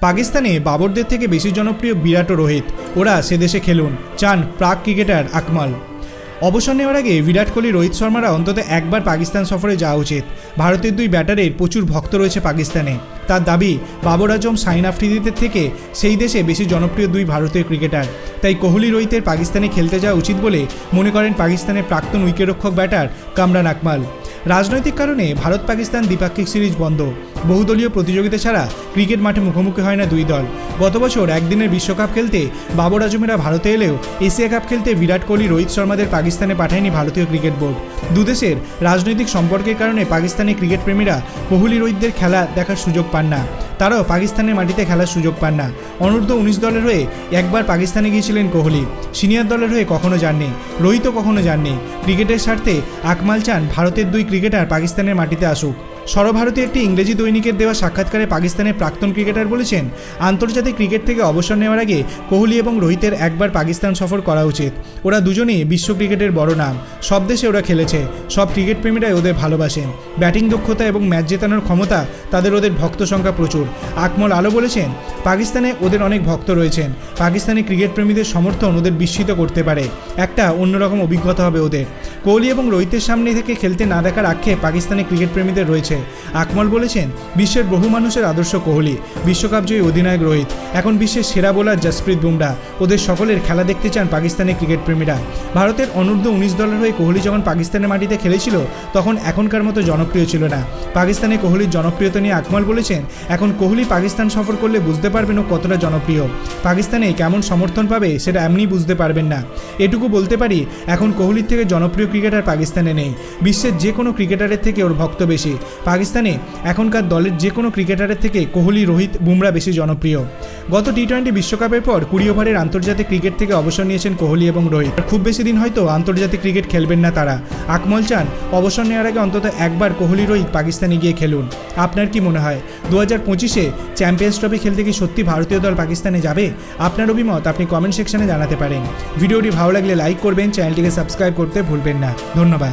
পাকিস্তানে বাবরদের থেকে বেশি জনপ্রিয় বিরাট ও রোহিত। ওরা সে দেশে খেলুন, চান প্রাক ক্রিকেটার আকমাল। অবসর নেওয়ার আগে বিরাট কোহলি, রোহিত শর্মারা অন্তত একবার পাকিস্তান সফরে যাওয়া উচিত। ভারতের দুই ব্যাটারের প্রচুর ভক্ত রয়েছে পাকিস্তানে। তার দাবি, বাবর আজম সাইন আফ্রিদিদের থেকে সেই দেশে বেশি জনপ্রিয় দুই ভারতীয় ক্রিকেটার। তাই কোহলি, রোহিতের পাকিস্তানে খেলতে যাওয়া উচিত বলে মনে করেন পাকিস্তানের প্রাক্তন উইকেটরক্ষক ব্যাটার কামরান আকমাল। রাজনৈতিক কারণে ভারত পাকিস্তান দ্বিপাক্ষিক সিরিজ বন্ধ। বহুদলীয় প্রতিযোগিতা ছাড়া ক্রিকেট মাঠে মুখোমুখি হয় না দুই দল। গত বছর একদিনের বিশ্বকাপ খেলতে বাবর আজমেরা ভারতে এলেও এশিয়া কাপ খেলতে বিরাট কোহলি, রোহিত শর্মাদের পাকিস্তানে পাঠায়নি ভারতীয় ক্রিকেট বোর্ড। দুদেশের রাজনৈতিক সম্পর্কের কারণে পাকিস্তানি ক্রিকেট প্রেমীরা কোহলি, রোহিতদের খেলা দেখার সুযোগ পান না। তারাও পাকিস্তানের মাটিতে খেলার সুযোগ পান না। অনূর্ধ্ব উনিশ দলের হয়ে একবার পাকিস্তানে গিয়েছিলেন কোহলি। সিনিয়র দলের হয়ে কখনো যাননি। রোহিতও কখনো যাননি। ক্রিকেটের স্বার্থে আকমাল চান ভারতের দুই ক্রিকেটার পাকিস্তানের মাটিতে আসুক। সর্বভারতীয় একটি ইংরেজি দৈনিকের দেওয়া সাক্ষাৎকারে পাকিস্তানের প্রাক্তন ক্রিকেটার বলেছেন, আন্তর্জাতিক ক্রিকেট থেকে অবসর নেওয়ার আগে কোহলি এবং রোহিতের একবার পাকিস্তান সফর করা উচিত। ওরা দুজনেই বিশ্ব ক্রিকেটের বড় নাম। সব দেশে ওরা খেলেছে। সব ক্রিকেট প্রেমীরাই ওদের ভালোবাসেন। ব্যাটিং দক্ষতা এবং ম্যাচ জেতানোর ক্ষমতা, তাদের ওদের ভক্ত সংখ্যা প্রচুর। আকমল আলো বলেছেন, পাকিস্তানে ওদের অনেক ভক্ত রয়েছেন। পাকিস্তানি ক্রিকেট প্রেমীদের সমর্থন ওদের বিস্মিত করতে পারে। একটা অন্যরকম অভিজ্ঞতা হবে ওদের। কোহলি এবং রোহিতের সামনে থেকে খেলতে না দেখার আক্ষেপ পাকিস্তানি ক্রিকেট প্রেমীদের রয়েছে। আকমল বলেছেন, বিশ্বের বহু মানুষের আদর্শ কোহলি বিশ্বকাপ জয়ী অধিনায়ক রোহিত। এখন বিশ্বের সেরা বোলার জসপ্রীত বুমরা। ওদের সকলের খেলা দেখতে চান পাকিস্তানের ক্রিকেট প্রেমীরা। ভারতের অনূর্ধ্ব উনিশ দলের হয়ে কোহলি যখন পাকিস্তানের মাটিতে খেলেছিল, তখন এখনকার মতো জনপ্রিয় ছিল না। পাকিস্তানে কোহলির জনপ্রিয়তা নিয়ে আকমাল বলেছেন, এখন কোহলি পাকিস্তান সফর করলে বুঝতে পারবেন ও কতটা জনপ্রিয়। পাকিস্তানে কেমন সমর্থন পাবে সেটা এমনি বুঝতে পারবেন না। এটুকু বলতে পারি, এখন কোহলির থেকে জনপ্রিয় ক্রিকেটার পাকিস্তানে নেই। বিশ্বের যে কোনো ক্রিকেটারের থেকে ওর ভক্ত বেশি। পাকিস্তানে এখনকার দলের যে কোনো ক্রিকেটারের থেকে কোহলি, রোহিত, বুমরা বেশি জনপ্রিয়। গত টি টোয়েন্টি বিশ্বকাপের পর কুড়ি ওভারের আন্তর্জাতিক ক্রিকেট থেকে অবসর নিয়েছেন কোহলি এবং রোহিত। খুব বেশি দিন হয়তো আন্তর্জাতিক ক্রিকেট খেলবেন না তারা। আকমল চান, অবসর নেওয়ার আগে অন্তত একবার কোহলি রোহিত পাকিস্তানে গিয়ে খেলুন। আপনার কি মনে হয়? দু হাজার পঁচিশে চ্যাম্পিয়ন্স ট্রফি খেলতে কি সত্যি ভারতীয় দল পাকিস্তানে যাবে? আপনার অভিমত আপনি কমেন্ট সেকশনে জানাতে পারেন। ভিডিওটি ভালো লাগলে লাইক করবেন, চ্যানেলটিকে সাবস্ক্রাইব করতে ভুলবেন না। ধন্যবাদ।